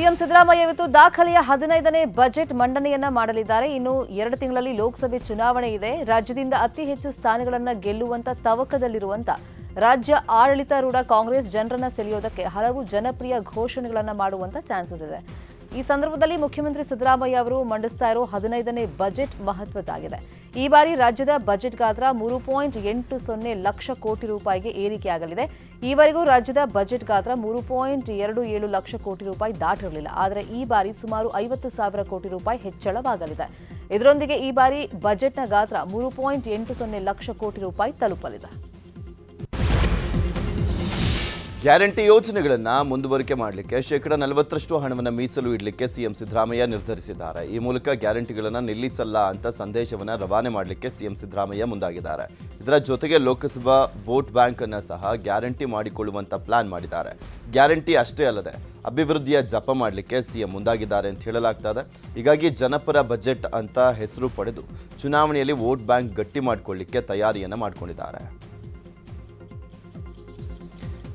CM Siddaramaiah ಇವತ್ತು ದಾಖಲೆಯ ಹದಿನೈದನೇ ಬಜೆಟ್ ಮಂಡನೆಯನ್ನ ಮಾಡಲಿದ್ದಾರೆ. ಇನ್ನು ಎರಡು ತಿಂಗಳಲ್ಲಿ ಲೋಕಸಭೆ ಚುನಾವಣೆ ಇದೆ. ರಾಜ್ಯದಿಂದ ಅತಿ ಹೆಚ್ಚು ಸ್ಥಾನಗಳನ್ನು ಗೆಲ್ಲುವಂತ ತವಕದಲ್ಲಿರುವಂತ ರಾಜ್ಯ ಆಡಳಿತಾರೂಢ ಕಾಂಗ್ರೆಸ್ ಜನರನ್ನ ಸೆಳೆಯೋದಕ್ಕೆ ಹಲವು ಜನಪ್ರಿಯ ಘೋಷಣೆಗಳನ್ನ ಮಾಡುವಂತ ಚಾನ್ಸಸ್ ಇದೆ. ಈ ಸಂದರ್ಭದಲ್ಲಿ ಮುಖ್ಯಮಂತ್ರಿ ಸಿದ್ದರಾಮಯ್ಯ ಅವರು ಮಂಡಿಸ್ತಾ ಇರೋ ಹದಿನೈದನೇ ಬಜೆಟ್ ಮಹತ್ವದ್ದಾಗಿದೆ. ಈ ಬಾರಿ ರಾಜ್ಯದ ಬಜೆಟ್ ಗಾತ್ರ ಮೂರು ಪಾಯಿಂಟ್ ಎಂಟು ಸೊನ್ನೆ ಲಕ್ಷ ಕೋಟಿ ರೂಪಾಯಿಗೆ ಏರಿಕೆಯಾಗಲಿದೆ. ಈವರೆಗೂ ರಾಜ್ಯದ ಬಜೆಟ್ ಗಾತ್ರ ಮೂರು ಪಾಯಿಂಟ್ ಎರಡು ಏಳು ಲಕ್ಷ ಕೋಟಿ ರೂಪಾಯಿ ದಾಟಿರಲಿಲ್ಲ. ಆದರೆ ಈ ಬಾರಿ ಸುಮಾರು ಐವತ್ತು ಸಾವಿರ ಕೋಟಿ ರೂಪಾಯಿ ಹೆಚ್ಚಳವಾಗಲಿದೆ. ಇದರೊಂದಿಗೆ ಈ ಬಾರಿ ಬಜೆಟ್ನ ಗಾತ್ರ ಮೂರು ಪಾಯಿಂಟ್ ಎಂಟು ಸೊನ್ನೆ ಲಕ್ಷ ಕೋಟಿ ರೂಪಾಯಿ ತಲುಪಲಿದೆ. ಗ್ಯಾರಂಟಿ ಯೋಜನೆಗಳನ್ನ ಮುಂದುವರಿಕೆ ಮಾಡಲಿಕ್ಕೆ ಶೇಕಡ ನಲವತ್ತರಷ್ಟು ಹಣವನ್ನು ಮೀಸಲು ಇಡಲಿಕ್ಕೆ ಸಿಎಂ ಸಿದ್ದರಾಮಯ್ಯ ನಿರ್ಧರಿಸಿದ್ದಾರೆ. ಈ ಮೂಲಕ ಗ್ಯಾರಂಟಿಗಳನ್ನು ನಿಲ್ಲಿಸಲ್ಲ ಅಂತ ಸಂದೇಶವನ್ನು ರವಾನೆ ಮಾಡಲಿಕ್ಕೆ ಸಿಎಂ ಸಿದ್ದರಾಮಯ್ಯ ಮುಂದಾಗಿದ್ದಾರೆ. ಇದರ ಜೊತೆಗೆ ಲೋಕಸಭಾ ವೋಟ್ ಬ್ಯಾಂಕ್ ಅನ್ನ ಸಹ ಗ್ಯಾರಂಟಿ ಮಾಡಿಕೊಳ್ಳುವಂತ ಪ್ಲಾನ್ ಮಾಡಿದ್ದಾರೆ. ಗ್ಯಾರಂಟಿ ಅಷ್ಟೇ ಅಲ್ಲದೆ ಅಭಿವೃದ್ಧಿಯ ಜಪ ಮಾಡಲಿಕ್ಕೆ ಸಿಎಂ ಮುಂದಾಗಿದ್ದಾರೆ ಅಂತ ಹೇಳಲಾಗ್ತದೆ. ಹೀಗಾಗಿ ಜನಪರ ಬಜೆಟ್ ಅಂತ ಹೆಸರು ಪಡೆದು ಚುನಾವಣೆಯಲ್ಲಿ ವೋಟ್ ಬ್ಯಾಂಕ್ ಗಟ್ಟಿ ಮಾಡಿಕೊಳ್ಳಿಕ್ಕೆ ತಯಾರಿಯನ್ನು ಮಾಡಿಕೊಂಡಿದ್ದಾರೆ.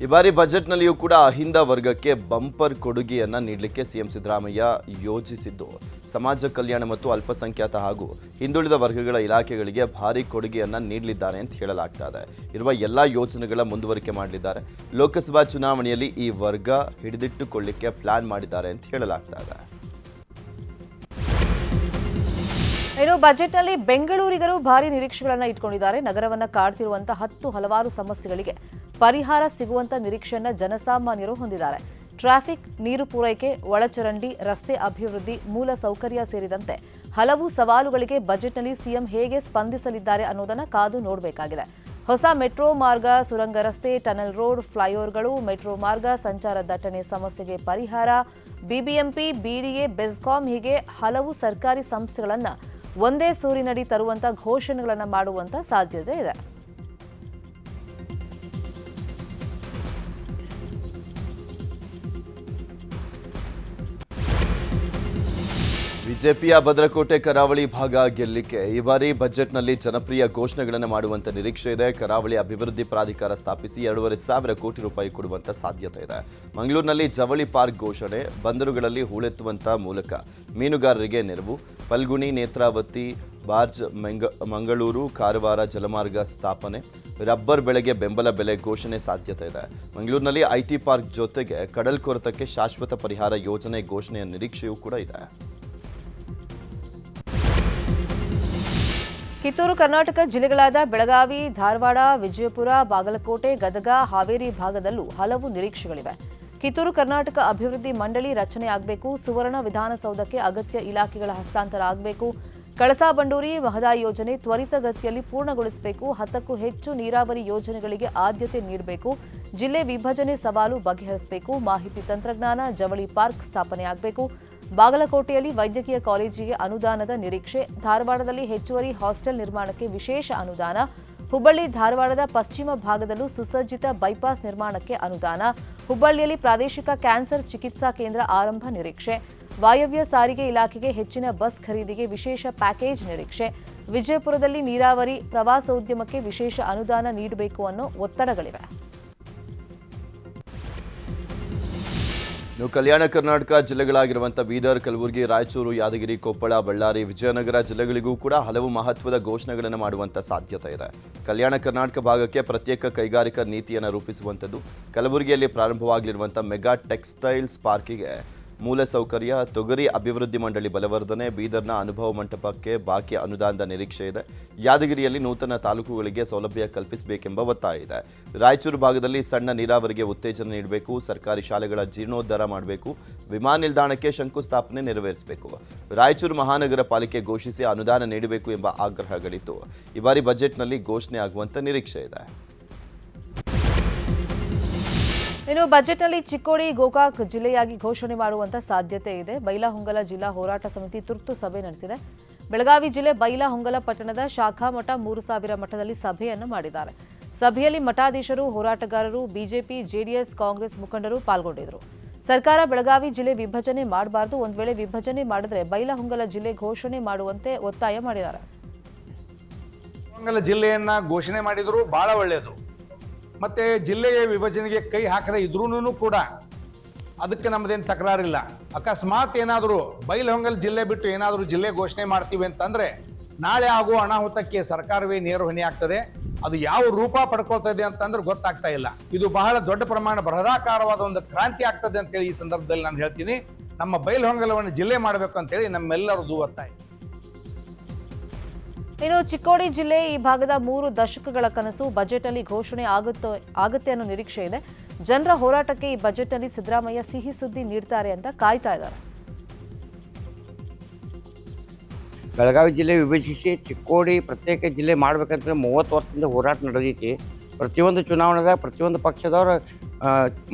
ಈ ಬಾರಿ ಬಜೆಟ್ನಲ್ಲಿಯೂ ಕೂಡ ಅಹಿಂದ ವರ್ಗಕ್ಕೆ ಬಂಪರ್ ಕೊಡುಗೆಯನ್ನು ನೀಡಲಿಕ್ಕೆ ಸಿಎಂ ಸಿದ್ದರಾಮಯ್ಯ ಯೋಜಿಸಿದ್ದು. ಸಮಾಜ ಕಲ್ಯಾಣ ಮತ್ತು ಅಲ್ಪಸಂಖ್ಯಾತ ಹಾಗೂ ಹಿಂದುಳಿದ ವರ್ಗಗಳ ಇಲಾಖೆಗಳಿಗೆ ಭಾರಿ ಕೊಡುಗೆಯನ್ನು ನೀಡಲಿದ್ದಾರೆ ಅಂತ ಹೇಳಲಾಗ್ತಾ ಇದೆ ಇರುವ ಎಲ್ಲ ಯೋಜನೆಗಳ ಮುಂದುವರಿಕೆ ಮಾಡಲಿದ್ದಾರೆ. ಲೋಕಸಭಾ ಚುನಾವಣೆಯಲ್ಲಿ ಈ ವರ್ಗ ಹಿಡಿದಿಟ್ಟುಕೊಳ್ಳಿಕ್ಕೆ ಪ್ಲಾನ್ ಮಾಡಿದ್ದಾರೆ ಅಂತ ಹೇಳಲಾಗ್ತಾ ಇದೆ ಇನ್ನು ಬಜೆಟ್ನಲ್ಲಿ ಬೆಂಗಳೂರಿಗರು ಭಾರಿ ನಿರೀಕ್ಷೆಗಳನ್ನು ಇಟ್ಕೊಂಡಿದ್ದಾರೆ. ನಗರವನ್ನ ಕಾಡ್ತಿರುವಂತಹ ಹತ್ತು ಹಲವಾರು ಸಮಸ್ಯೆಗಳಿಗೆ ಪರಿಹಾರ ಸಿಗುವಂತ ನಿರೀಕ್ಷೆಯನ್ನ ಜನಸಾಮಾನ್ಯರು ಹೊಂದಿದ್ದಾರೆ. ಟ್ರಾಫಿಕ್, ನೀರು ಪೂರೈಕೆ, ಒಳಚರಂಡಿ, ರಸ್ತೆ ಅಭಿವೃದ್ಧಿ, ಮೂಲ ಸೌಕರ್ಯ ಸೇರಿದಂತೆ ಹಲವು ಸವಾಲುಗಳಿಗೆ ಬಜೆಟ್ನಲ್ಲಿ ಸಿಎಂ ಹೇಗೆ ಸ್ಪಂದಿಸಲಿದ್ದಾರೆ ಅನ್ನೋದನ್ನು ಕಾದು ನೋಡಬೇಕಾಗಿದೆ. ಹೊಸ ಮೆಟ್ರೋ ಮಾರ್ಗ, ಸುರಂಗ ರಸ್ತೆ, ಟನಲ್ ರೋಡ್, ಫ್ಲೈಓವರ್ಗಳು, ಮೆಟ್ರೋ ಮಾರ್ಗ, ಸಂಚಾರ ದಟ್ಟಣೆ ಸಮಸ್ಯೆಗೆ ಪರಿಹಾರ, ಬಿಬಿಎಂಪಿ, ಬಿಡಿಎ, ಬೆಸ್ಕಾಂ ಹೀಗೆ ಹಲವು ಸರ್ಕಾರಿ ಸಂಸ್ಥೆಗಳನ್ನ ಒಂದೇ ಸೂರಿನಡಿ ತರುವಂತ ಘೋಷಣೆಗಳನ್ನ ಮಾಡುವಂತ ಸಾಧ್ಯತೆ ಇದೆ. ಬಿಜೆಪಿಯ ಭದ್ರಕೋಟೆ ಕರಾವಳಿ ಭಾಗ ಗೆಲ್ಲಿಕೆ. ಈ ಬಾರಿ ಬಜೆಟ್ನಲ್ಲಿ ಜನಪ್ರಿಯ ಘೋಷಣೆಗಳನ್ನು ಮಾಡುವಂತ ನಿರೀಕ್ಷೆ ಇದೆ. ಕರಾವಳಿ ಅಭಿವೃದ್ಧಿ ಪ್ರಾಧಿಕಾರ ಸ್ಥಾಪಿಸಿ ಎರಡೂವರೆ ಸಾವಿರ ಕೋಟಿ ರೂಪಾಯಿ ಕೊಡುವಂತ ಸಾಧ್ಯತೆ ಇದೆ. ಮಂಗಳೂರಿನಲ್ಲಿ ಜವಳಿ ಪಾರ್ಕ್ ಘೋಷಣೆ, ಬಂದರುಗಳಲ್ಲಿ ಹೂಳೆತ್ತುವಂತ ಮೂಲಕ ಮೀನುಗಾರರಿಗೆ ನೆರವು. ಪಲ್ಗುಣಿ ನೇತ್ರಾವತಿ, ಬಾರ್ಜ್, ಮೆಂಗ, ಮಂಗಳೂರು, ಕಾರವಾರ ಜಲಮಾರ್ಗ ಸ್ಥಾಪನೆ. ರಬ್ಬರ್ ಬೆಳೆಗೆ ಬೆಂಬಲ ಬೆಲೆ ಘೋಷಣೆ ಸಾಧ್ಯತೆ ಇದೆ. ಮಂಗಳೂರಿನಲ್ಲಿ ಐಟಿ ಪಾರ್ಕ್ ಜೊತೆಗೆ ಕಡಲ್ ಕೊರತಕ್ಕೆ ಶಾಶ್ವತ ಪರಿಹಾರ ಯೋಜನೆ ಘೋಷಣೆಯ ನಿರೀಕ್ಷೆಯೂ ಕೂಡ ಇದೆ. ಕಿತ್ತೂರು ಕರ್ನಾಟಕ ಜಿಲ್ಲೆಗಳಾದ ಬೆಳಗಾವಿ, ಧಾರವಾಡ, ವಿಜಯಪುರ, ಬಾಗಲಕೋಟೆ, ಗದಗ, ಹಾವೇರಿ ಭಾಗದಲ್ಲೂ ಹಲವು ನಿರೀಕ್ಷೆಗಳಿವೆ. ಕಿತ್ತೂರು ಕರ್ನಾಟಕ ಅಭಿವೃದ್ಧಿ ಮಂಡಳಿ ರಚನೆ ಆಗಬೇಕು, ಸುವರ್ಣ ವಿಧಾನಸೌಧಕ್ಕೆ ಅಗತ್ಯ ಇಲಾಖೆಗಳ ಹಸ್ತಾಂತರ ಆಗಬೇಕು, ಕಳಸಾ ಬಂಡೂರಿ ಮಹದಾಯಿ ಯೋಜನೆ ತ್ವರಿತಗತಿಯಲ್ಲಿ ಪೂರ್ಣಗೊಳಿಸಬೇಕು, ಹತ್ತಕ್ಕೂ ಹೆಚ್ಚು ನೀರಾವರಿ ಯೋಜನೆಗಳಿಗೆ ಆದ್ಯತೆ ನೀಡಬೇಕು, ಜಿಲ್ಲೆ ವಿಭಜನೆ ಸವಾಲು ಬಗೆಹರಿಸಬೇಕು, ಮಾಹಿತಿ ತಂತ್ರಜ್ಞಾನ ಜವಳಿ ಪಾರ್ಕ್ ಸ್ಥಾಪನೆ ಆಗಬೇಕು ಬಾಗಲಕೋಟೆಯಲ್ಲಿ ವೈದ್ಯಕೀಯ ಕಾಲೇಜಿಗೆ ಅನುದಾನದ ನಿರೀಕ್ಷೆ. ಧಾರವಾಡದಲ್ಲಿ ಹೆಚ್ಚುವರಿ ಹಾಸ್ಟೆಲ್ ನಿರ್ಮಾಣಕ್ಕೆ ವಿಶೇಷ ಅನುದಾನ. ಹುಬ್ಬಳ್ಳಿ ಧಾರವಾಡದ ಪಶ್ಚಿಮ ಭಾಗದಲ್ಲೂ ಸುಸಜ್ಜಿತ ಬೈಪಾಸ್ ನಿರ್ಮಾಣಕ್ಕೆ ಅನುದಾನ. ಹುಬ್ಬಳ್ಳಿಯಲ್ಲಿ ಪ್ರಾದೇಶಿಕ ಕ್ಯಾನ್ಸರ್ ಚಿಕಿತ್ಸಾ ಕೇಂದ್ರ ಆರಂಭ ನಿರೀಕ್ಷೆ. ವಾಯವ್ಯ ಸಾರಿಗೆ ಇಲಾಖೆಗೆ ಹೆಚ್ಚಿನ ಬಸ್ ಖರೀದಿಗೆ ವಿಶೇಷ ಪ್ಯಾಕೇಜ್ ನಿರೀಕ್ಷೆ. ವಿಜಯಪುರದಲ್ಲಿ ನೀರಾವರಿ ಪ್ರವಾಸೋದ್ಯಮಕ್ಕೆ ವಿಶೇಷ ಅನುದಾನ ನೀಡಬೇಕು ಅನ್ನೋ ಒತ್ತಡಗಳಿವೆ. ಇನ್ನು ಕಲ್ಯಾಣ ಕರ್ನಾಟಕ ಜಿಲ್ಲೆಗಳಾಗಿರುವಂಥ ಬೀದರ್, ಕಲಬುರಗಿ, ರಾಯಚೂರು, ಯಾದಗಿರಿ, ಕೊಪ್ಪಳ, ಬಳ್ಳಾರಿ, ವಿಜಯನಗರ ಜಿಲ್ಲೆಗಳಿಗೂ ಕೂಡ ಹಲವು ಮಹತ್ವದ ಘೋಷಣೆಗಳನ್ನು ಮಾಡುವಂಥ ಸಾಧ್ಯತೆ ಇದೆ. ಕಲ್ಯಾಣ ಕರ್ನಾಟಕ ಭಾಗಕ್ಕೆ ಪ್ರತ್ಯೇಕ ಕೈಗಾರಿಕಾ ನೀತಿಯನ್ನು ರೂಪಿಸುವಂಥದ್ದು ಕಲಬುರಗಿಯಲ್ಲಿ ಪ್ರಾರಂಭವಾಗಲಿರುವಂಥ ಮೆಗಾ ಟೆಕ್ಸ್ಟೈಲ್ಸ್ ಪಾರ್ಕಿಗೆ ಮೂಲಸೌಕರ್ಯ, ತೊಗರಿ ಅಭಿವೃದ್ಧಿ ಮಂಡಳಿ ಬಲವರ್ಧನೆ, ಬೀದರ್ನ ಅನುಭವ ಮಂಟಪಕ್ಕೆ ಬಾಕಿ ಅನುದಾನದ ನಿರೀಕ್ಷೆ ಇದೆ. ಯಾದಗಿರಿಯಲ್ಲಿ ನೂತನ ತಾಲೂಕುಗಳಿಗೆ ಸೌಲಭ್ಯ ಕಲ್ಪಿಸಬೇಕೆಂಬ ಒತ್ತಾಯ ಇದೆ. ರಾಯಚೂರು ಭಾಗದಲ್ಲಿ ಸಣ್ಣ ನೀರಾವರಿಗೆ ಉತ್ತೇಜನ ನೀಡಬೇಕು, ಸರ್ಕಾರಿ ಶಾಲೆಗಳ ಜೀರ್ಣೋದ್ಧಾರ ಮಾಡಬೇಕು ವಿಮಾನ ನಿಲ್ದಾಣಕ್ಕೆ ಶಂಕುಸ್ಥಾಪನೆ ನೆರವೇರಿಸಬೇಕು. ರಾಯಚೂರು ಮಹಾನಗರ ಪಾಲಿಕೆ ಘೋಷಿಸಿ ಅನುದಾನ ನೀಡಬೇಕು ಎಂಬ ಆಗ್ರಹಗಳಿತ್ತು. ಈ ಬಾರಿ ಬಜೆಟ್ನಲ್ಲಿ ಘೋಷಣೆ ಆಗುವಂತ ನಿರೀಕ್ಷೆ ಇದೆ. ಇನ್ನು ಬಜೆಟ್ನಲ್ಲಿ ಚಿಕ್ಕೋಡಿ, ಗೋಕಾಕ್ ಜಿಲ್ಲೆಯಾಗಿ ಘೋಷಣೆ ಮಾಡುವಂತ ಸಾಧ್ಯತೆ ಇದೆ. ಬೈಲಹೊಂಗಲ ಜಿಲ್ಲಾ ಹೋರಾಟ ಸಮಿತಿ ತುರ್ತು ಸಭೆ ನಡೆಸಿದೆ. ಬೆಳಗಾವಿ ಜಿಲ್ಲೆ ಬೈಲಹೊಂಗಲ ಪಟ್ಟಣದ ಶಾಖಾ ಮಠ ಮೂರು ಸಾವಿರ ಮಠದಲ್ಲಿ ಸಭೆಯನ್ನು ಮಾಡಿದ್ದಾರೆ. ಸಭೆಯಲ್ಲಿ ಮಠಾಧೀಶರು, ಹೋರಾಟಗಾರರು, ಬಿಜೆಪಿ, ಜೆಡಿಎಸ್, ಕಾಂಗ್ರೆಸ್ ಮುಖಂಡರು ಪಾಲ್ಗೊಂಡಿದ್ದರು. ಸರ್ಕಾರ ಬೆಳಗಾವಿ ಜಿಲ್ಲೆ ವಿಭಜನೆ ಮಾಡಬಾರದು. ಒಂದು ವೇಳೆ ವಿಭಜನೆ ಮಾಡಿದ್ರೆ ಬೈಲಹೊಂಗಲ ಜಿಲ್ಲೆ ಘೋಷಣೆ ಮಾಡುವಂತೆ ಒತ್ತಾಯ ಮಾಡಿದ್ದಾರೆ. ಜಿಲ್ಲೆಯನ್ನ ಘೋಷಣೆ ಮಾಡಿದ್ರು ಬಹಳ ಒಳ್ಳೆಯದು ಮತ್ತೆ ಜಿಲ್ಲೆಯ ವಿಭಜನೆಗೆ ಕೈ ಹಾಕದೆ ಇದ್ರೂ ಕೂಡ ಅದಕ್ಕೆ ನಮ್ಮದೇನು ತಕರಾರಿಲ್ಲ. ಅಕಸ್ಮಾತ್ ಏನಾದರೂ ಬೈಲಹೊಂಗಲ್ ಜಿಲ್ಲೆ ಬಿಟ್ಟು ಏನಾದರೂ ಜಿಲ್ಲೆ ಘೋಷಣೆ ಮಾಡ್ತೀವಿ ಅಂತಂದರೆ ನಾಳೆ ಆಗುವ ಅನಾಹುತಕ್ಕೆ ಸರ್ಕಾರವೇ ನೇರ ಹೊಣೆ ಆಗ್ತದೆ. ಅದು ಯಾವ ರೂಪ ಪಡ್ಕೊಳ್ತದೆ ಅಂತಂದ್ರೆ ಗೊತ್ತಾಗ್ತಾ ಇಲ್ಲ. ಇದು ಬಹಳ ದೊಡ್ಡ ಪ್ರಮಾಣ ಬೃಹದಾಕಾರವಾದ ಒಂದು ಕ್ರಾಂತಿ ಆಗ್ತದೆ ಅಂತೇಳಿ ಈ ಸಂದರ್ಭದಲ್ಲಿ ನಾನು ಹೇಳ್ತೀನಿ. ನಮ್ಮ ಬೈಲಹೊಂಗಲವನ್ನು ಜಿಲ್ಲೆ ಮಾಡಬೇಕು ಅಂತೇಳಿ ನಮ್ಮೆಲ್ಲರದ್ದು ಒತ್ತಾಯ. ಇನ್ನು ಚಿಕ್ಕೋಡಿ ಜಿಲ್ಲೆ ಈ ಭಾಗದ ಮೂರು ದಶಕಗಳ ಕನಸು ಬಜೆಟ್ನಲ್ಲಿ ಘೋಷಣೆ ಆಗುತ್ತೋ ಆಗುತ್ತೆ ಅನ್ನೋ ನಿರೀಕ್ಷೆ ಇದೆ. ಜನರ ಹೋರಾಟಕ್ಕೆ ಈ ಬಜೆಟ್ನಲ್ಲಿ ಸಿದ್ದರಾಮಯ್ಯ ಸಿಹಿ ಸುದ್ದಿ ನೀಡ್ತಾರೆ ಅಂತ ಕಾಯ್ತಾ ಇದ್ದಾರೆ. ಬೆಳಗಾವಿ ಜಿಲ್ಲೆ ವಿಭಜಿಸಿ ಚಿಕ್ಕೋಡಿ ಪ್ರತ್ಯೇಕ ಜಿಲ್ಲೆ ಮಾಡಬೇಕಂದ್ರೆ ಮೂವತ್ತು ವರ್ಷದಿಂದ ಹೋರಾಟ ನಡೆದೈತಿ. ಪ್ರತಿಯೊಂದು ಚುನಾವಣೆದಾಗ ಪ್ರತಿಯೊಂದು ಪಕ್ಷದವ್ರು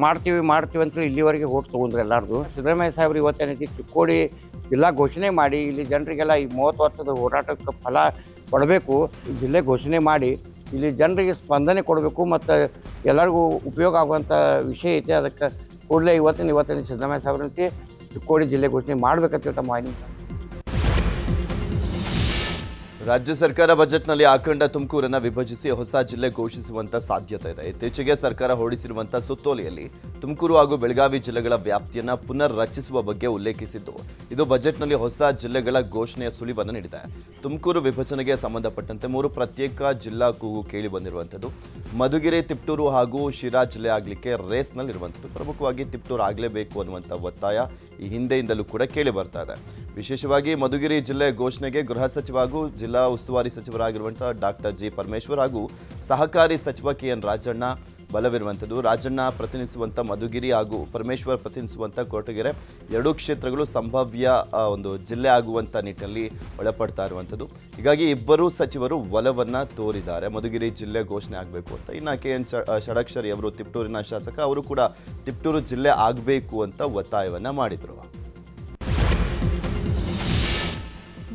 ಮಾಡ್ತೀವಿ ಮಾಡ್ತೀವಿ ಅಂತ ಇಲ್ಲಿವರೆಗೆ ಓಟ್ ತೊಗೊಂಡ್ರು ಎಲ್ಲರದು. ಸಿದ್ದರಾಮಯ್ಯ ಸಾಹೇಬ್ರು ಇವತ್ತೇನೈತಿ, ಚಿಕ್ಕೋಡಿ ಜಿಲ್ಲಾ ಘೋಷಣೆ ಮಾಡಿ, ಇಲ್ಲಿ ಜನರಿಗೆಲ್ಲ ಈ ಮೂವತ್ತು ವರ್ಷದ ಹೋರಾಟಕ್ಕೆ ಫಲ ಕೊಡಬೇಕು, ಜಿಲ್ಲೆ ಘೋಷಣೆ ಮಾಡಿ, ಇಲ್ಲಿ ಜನರಿಗೆ ಸ್ಪಂದನೆ ಕೊಡಬೇಕು ಮತ್ತು ಎಲ್ಲರಿಗೂ ಉಪಯೋಗ ಆಗುವಂಥ ವಿಷಯ ಐತೆ ಅದಕ್ಕೆ ಕೂಡಲೇ ಇವತ್ತಿನ ಇವತ್ತಿನ ಸಿದ್ದರಾಮಯ್ಯ ಸಾಹೇಬ್ರಂತೆ ಚಿಕ್ಕೋಡಿ ಜಿಲ್ಲೆ ಘೋಷಣೆ ಮಾಡಬೇಕಂತ ಮಾಹಿತಿ ರಾಜ್ಯ ಸರ್ಕಾರ ಬಜೆಟ್ನಲ್ಲಿ ಅಖಂಡ ತುಮಕೂರನ್ನು ವಿಭಜಿಸಿ ಹೊಸ ಜಿಲ್ಲೆ ಘೋಷಿಸುವಂತ ಸಾಧ್ಯತೆ ಇದೆ. ಇತ್ತೀಚೆಗೆ ಸರ್ಕಾರ ಹೊರಡಿಸಿರುವಂತಹ ಸುತ್ತೋಲೆಯಲ್ಲಿ ತುಮಕೂರು ಹಾಗೂ ಬೆಳಗಾವಿ ಜಿಲ್ಲೆಗಳ ವ್ಯಾಪ್ತಿಯನ್ನು ಪುನರ್ ರಚಿಸುವ ಬಗ್ಗೆ ಉಲ್ಲೇಖಿಸಿದ್ದು, ಇದು ಬಜೆಟ್ನಲ್ಲಿ ಹೊಸ ಜಿಲ್ಲೆಗಳ ಘೋಷಣೆಯ ಸುಳಿವನ್ನು ನೀಡಿದೆ. ತುಮಕೂರು ವಿಭಜನೆಗೆ ಸಂಬಂಧಪಟ್ಟಂತೆ ಮೂರು ಪ್ರತ್ಯೇಕ ಜಿಲ್ಲಾ ಕೂಗು ಕೇಳಿ ಬಂದಿರುವಂಥದ್ದು. ಮಧುಗಿರಿ, ತಿಪ್ಟೂರು ಹಾಗೂ ಶಿರಾ ಜಿಲ್ಲೆ ಆಗಲಿಕ್ಕೆ ರೇಸ್ನಲ್ಲಿರುವಂಥದ್ದು. ಪ್ರಮುಖವಾಗಿ ತಿಪ್ಟೂರು ಆಗಲೇಬೇಕು ಅನ್ನುವಂಥ ಒತ್ತಾಯ ಈ ಹಿಂದೆಯಿಂದಲೂ ಕೂಡ ಕೇಳಿ ಬರ್ತಾ ಇದೆ. ವಿಶೇಷವಾಗಿ ಮಧುಗಿರಿ ಜಿಲ್ಲೆ ಘೋಷಣೆಗೆ ಗೃಹ ಸಚಿವ ಹಾಗೂ ಉಸ್ತುವಾರಿ ಸಚಿವರಾಗಿರುವಂತಹ ಡಾಕ್ಟರ್ ಜಿ ಪರಮೇಶ್ವರ್ ಹಾಗೂ ಸಹಕಾರಿ ಸಚಿವ ಕೆ ಎನ್ ರಾಜಣ್ಣ ಬಲವಿರುವಂಥದ್ದು. ರಾಜಣ್ಣ ಪ್ರತಿನಿಧಿಸುವಂಥ ಮಧುಗಿರಿ ಹಾಗೂ ಪರಮೇಶ್ವರ್ ಪ್ರತಿನಿಧಿಸುವಂಥ ಕೊರಟಗೆರೆ ಎರಡೂ ಕ್ಷೇತ್ರಗಳು ಸಂಭಾವ್ಯ ಒಂದು ಜಿಲ್ಲೆ ಆಗುವಂಥ ನಿಟ್ಟಿನಲ್ಲಿ ಒಳಪಡ್ತಾ ಇರುವಂಥದ್ದು. ಹೀಗಾಗಿ ಇಬ್ಬರೂ ಸಚಿವರು ಒಲವನ್ನು ತೋರಿದ್ದಾರೆ. ಮಧುಗಿರಿ ಜಿಲ್ಲೆ ಘೋಷಣೆ ಆಗಬೇಕು ಅಂತ. ಇನ್ನು ಕೆ ಎನ್ ಷಡಕ್ಷರಿ ಅವರು, ತಿಪ್ಟೂರಿನ ಶಾಸಕ, ಅವರು ಕೂಡ ತಿಪ್ಟೂರು ಜಿಲ್ಲೆ ಆಗಬೇಕು ಅಂತ ಒತ್ತಾಯವನ್ನು ಮಾಡಿದರು.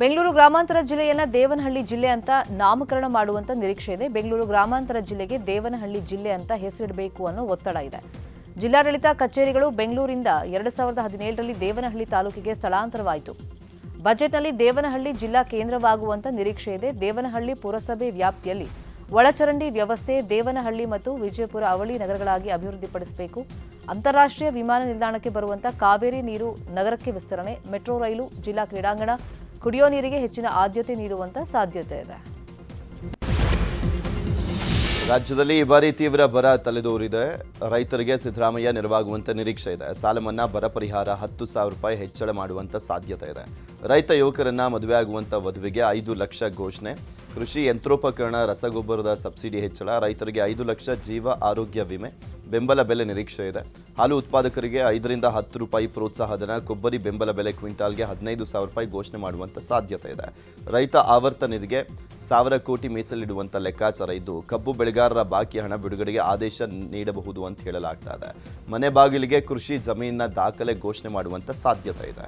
ಬೆಂಗಳೂರು ಗ್ರಾಮಾಂತರ ಜಿಲ್ಲೆಯನ್ನ ದೇವನಹಳ್ಳಿ ಜಿಲ್ಲೆ ಅಂತ ನಾಮಕರಣ ಮಾಡುವಂತ ನಿರೀಕ್ಷೆ ಇದೆ. ಬೆಂಗಳೂರು ಗ್ರಾಮಾಂತರ ಜಿಲ್ಲೆಗೆ ದೇವನಹಳ್ಳಿ ಜಿಲ್ಲೆ ಅಂತ ಹೆಸರಿಡಬೇಕು ಅನ್ನೋ ಒತ್ತಡ ಇದೆ. ಜಿಲ್ಲಾಡಳಿತ ಕಚೇರಿಗಳು ಬೆಂಗಳೂರಿಂದ ಎರಡು ಸಾವಿರದ ಹದಿನೇಳರಲ್ಲಿ ದೇವನಹಳ್ಳಿ ತಾಲೂಕಿಗೆ ಸ್ಥಳಾಂತರವಾಯಿತು. ಬಜೆಟ್ನಲ್ಲಿ ದೇವನಹಳ್ಳಿ ಜಿಲ್ಲಾ ಕೇಂದ್ರವಾಗುವಂತ ನಿರೀಕ್ಷೆ ಇದೆ. ದೇವನಹಳ್ಳಿ ಪುರಸಭೆ ವ್ಯಾಪ್ತಿಯಲ್ಲಿ ಒಳಚರಂಡಿ ವ್ಯವಸ್ಥೆ ದೇವನಹಳ್ಳಿ ಮತ್ತು ವಿಜಯಪುರ ಅವಳಿ ನಗರಗಳಾಗಿ ಅಭಿವೃದ್ಧಿಪಡಿಸಬೇಕು. ಅಂತಾರಾಷ್ಟ್ರೀಯ ವಿಮಾನ ನಿಲ್ದಾಣಕ್ಕೆ ಬರುವಂತ ಕಾವೇರಿ ನೀರು ನಗರಕ್ಕೆ ವಿಸ್ತರಣೆ, ಮೆಟ್ರೋ ರೈಲು, ಜಿಲ್ಲಾ ಕ್ರೀಡಾಂಗಣ ಕುಡಿಯೋ ನೀರಿಗೆ ಹೆಚ್ಚಿನ ಆದ್ಯತೆ ನೀಡುವಂತ ಸಾಧ್ಯತೆ ಇದೆ. ರಾಜ್ಯದಲ್ಲಿ ಈ ಬಾರಿ ತೀವ್ರ ಬರ ತಲೆದೋರಿದೆ. ರೈತರಿಗೆ ಸಿದ್ದರಾಮಯ್ಯ ನೆರವಾಗುವಂತ ನಿರೀಕ್ಷೆ ಇದೆ. ಸಾಲ ಮನ್ನಾ ಬರ ಪರಿಹಾರ ಹತ್ತು ಸಾವಿರ ರೂಪಾಯಿ ಹೆಚ್ಚಳ ಮಾಡುವಂತ ಸಾಧ್ಯತೆ ಇದೆ. ರೈತ ಯುವಕರನ್ನ ಮದುವೆ ಆಗುವಂತ ವಧುವಿಗೆ ಐದು ಲಕ್ಷ ಘೋಷಣೆ. ಕೃಷಿ ಯಂತ್ರೋಪಕರಣ, ರಸಗೊಬ್ಬರದ ಸಬ್ಸಿಡಿ ಹೆಚ್ಚಳ, ರೈತರಿಗೆ ಐದು ಲಕ್ಷ ಜೀವ ಆರೋಗ್ಯ ವಿಮೆ. ಬೆಂಬಲ ಬೆಲೆ ನಿರೀಕ್ಷೆ ಇದೆ. ಹಾಲು ಉತ್ಪಾದಕರಿಗೆ ಐದರಿಂದ ಹತ್ತು ರೂಪಾಯಿ ಪ್ರೋತ್ಸಾಹಧನ, ಕೊಬ್ಬರಿ ಬೆಂಬಲ ಬೆಲೆ ಕ್ವಿಂಟಾಲ್ಗೆ ಹದಿನೈದು ಸಾವಿರ ರೂಪಾಯಿ ಘೋಷಣೆ ಮಾಡುವಂಥ ಸಾಧ್ಯತೆ ಇದೆ. ರೈತ ಆವರ್ತ ನಿಧಿಗೆ ಸಾವಿರ ಕೋಟಿ ಮೀಸಲಿಡುವಂಥ ಲೆಕ್ಕಾಚಾರ ಇದ್ದು, ಕಬ್ಬು ಬೆಳೆಗಾರರ ಬಾಕಿ ಹಣ ಬಿಡುಗಡೆಗೆ ಆದೇಶ ನೀಡಬಹುದು ಅಂತ ಹೇಳಲಾಗ್ತಾ ಇದೆ. ಮನೆ ಬಾಗಿಲಿಗೆ ಕೃಷಿ ಜಮೀನಿನ ದಾಖಲೆ ಘೋಷಣೆ ಮಾಡುವಂಥ ಸಾಧ್ಯತೆ ಇದೆ.